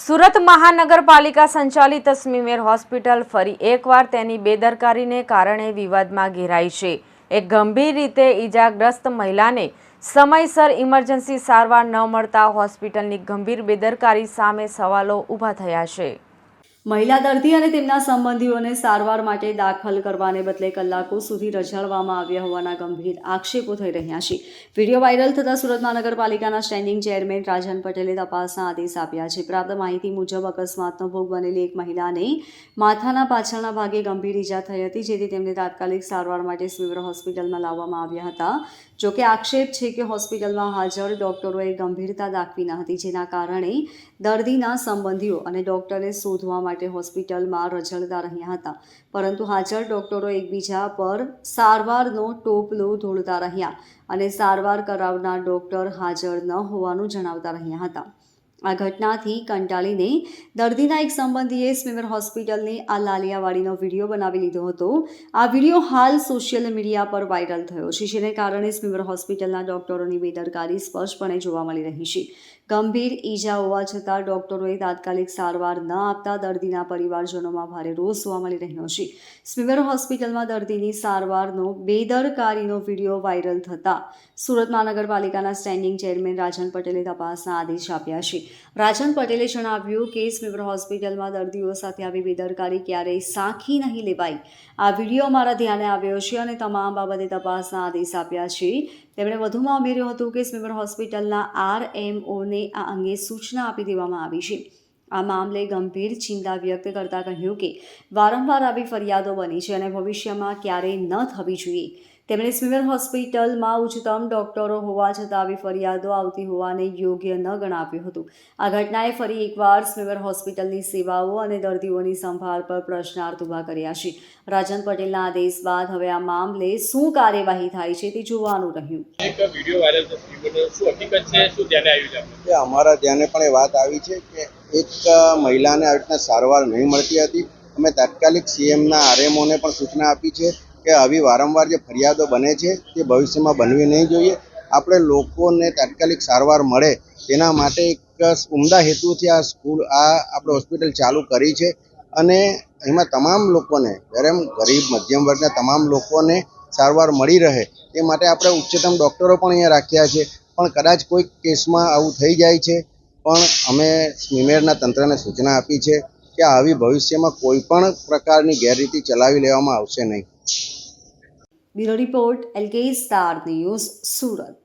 સુરત મહાનગરપાલિકા સંચાલિત સ્મીમેર હોસ્પિટલ ફરી એકવાર તેની બેદરકારીને કારણે વિવાદમાં ઘેરાઈ છે. એક ગંભીર રીતે ઈજાગ્રસ્ત મહિલાને સમયસર ઇમરજન્સી સારવાર ન મળતા હોસ્પિટલની ગંભીર બેદરકારી સામે સવાલો ઊભા થયા છે. મહિલા દર્દી અને તેમના સંબંધીઓને સારવાર માટે દાખલ કરવાને બદલે કલાકો સુધી રજાડવામાં આવ્યા હોવાના ગંભીર આક્ષેપો થઈ રહ્યા છે. વીડિયો વાયરલ થતાં સુરત મહાનગરપાલિકાના સ્ટેન્ડિંગ ચેરમેન રાજન પટેલે તપાસના આદેશ આપ્યા છે. પ્રાપ્ત માહિતી મુજબ અકસ્માતનો ભોગ બનેલી એક મહિલાને માથાના પાછળના ભાગે ગંભીર ઈજા થઈ હતી, જેથી તેમને તાત્કાલિક સારવાર માટે સ્મીવર હોસ્પિટલમાં લાવવામાં આવ્યા હતા. જોકે આક્ષેપ છે કે હોસ્પિટલમાં હાજર ડોક્ટરોએ ગંભીરતા દાખવી ન હતી, જેના કારણે દર્દીના સંબંધીઓ અને ડોક્ટરને શોધવા માટે હોસ્પિટલમાં રઝળતા રહ્યા હતા. પરંતુ હાજર ડોક્ટરો એકબીજા પર સારવારનો ટોપલો ઢોળતા રહ્યા અને સારવાર કરાવનાર ડોક્ટર હાજર ન હોવાનું જણાવતા રહ્યા હતા. આ ઘટનાથી કંટાળીને દર્દીના એક સંબંધીએ સ્વિમર હોસ્પિટલની આ લાલિયાવાડીનો વીડિયો બનાવી લીધો હતો. આ વીડિયો હાલ સોશિયલ મીડિયા પર વાયરલ થયો છે, જેને કારણે સ્વિમર હોસ્પિટલના ડોક્ટરોની બેદરકારી સ્પષ્ટપણે જોવા મળી રહી છે. ગંભીર ઈજા હોવા છતાં ડોક્ટરોએ તાત્કાલિક સારવાર ન આપતા દર્દીના પરિવારજનોમાં ભારે રોષ જોવા મળી રહ્યો છે. સ્વિમર હોસ્પિટલમાં દર્દીની સારવારનો બેદરકારીનો વીડિયો વાયરલ થતાં સુરત મહાનગરપાલિકાના સ્ટેન્ડિંગ ચેરમેન રાજન પટેલે તપાસના આદેશ આપ્યા છે. રાજન પટેલે જણાવ્યું કે સ્મીમર હોસ્પિટલમાં દર્દીઓ સાથે આવી બેદરકારી ક્યારેય સાંખી નહીં લેવાય. આ વીડિયો અમારા ધ્યાને આવ્યો છે અને તમામ બાબતે તપાસના આદેશ આપ્યા છે. તેમણે વધુમાં ઉમેર્યું હતું કે સ્મીમર હોસ્પિટલના આર એમઓને આ અંગે સૂચના આપી દેવામાં આવી છે. આ મામલે ગંભીર ચિંતા વ્યક્ત કરતા કહ્યું કે વારંવાર આવી ફરિયાદો બની છે અને ભવિષ્યમાં ક્યારેય ન થવી જોઈએ. તેમણે સિવિલ હોસ્પિટલમાં ઉચ્ચતમ ડોક્ટરો હોવા છતાં આવી ફરિયાદો આવતી હોવાને યોગ્ય ન ગણાવ્યું હતું. આ ઘટનાએ ફરી એકવાર સ્મીમર હોસ્પિટલની સેવાઓ અને દર્દીઓની સંભાળ પર પ્રશ્નાર્થ ઊભા કર્યા છે. રાજન પટેલના આદેશ બાદ હવે આ મામલે શું કાર્યવાહી થાય છે તે જોવાનું રહ્યું. એક વીડિયો વાયરલ થયો. શું હકીકત છે? શું ધ્યાને આવ્યું છે અમારા ધ્યાને પણ એ વાત આવી છે કે એક મહિલાને આવી રીતના સારવાર નહીં મળતી હતી. અમે તાત્કાલિક સીએમના આરએમઓને પણ સૂચના આપી છે. કે આવી વારંવાર જે ફરિયાદો બને છે તે ભવિષ્યમાં બનવી નહીં જોઈએ. આપણે લોકોને તાત્કાલિક સારવાર મળે તેના માટે એક ઉમદા હેતુથી આ સ્કૂલ, આ આપણે હોસ્પિટલ ચાલુ કરી છે. અને એમાં તમામ લોકોને ગરેમ ગરીબ, મધ્યમ વર્ગના તમામ લોકોને સારવાર મળી રહે તે માટે આપણે ઉચ્ચતમ ડૉક્ટરો પણ અહીંયા રાખ્યા છે. પણ કદાચ કોઈક કેસમાં આવું થઈ જાય છે. પણ અમે નિમેરના તંત્રને સૂચના આપી છે કે આવી ભવિષ્યમાં કોઈ પણ પ્રકારની ગેરરીતિ ચલાવી લેવામાં આવશે નહીં. Bureau report LK star news Surat.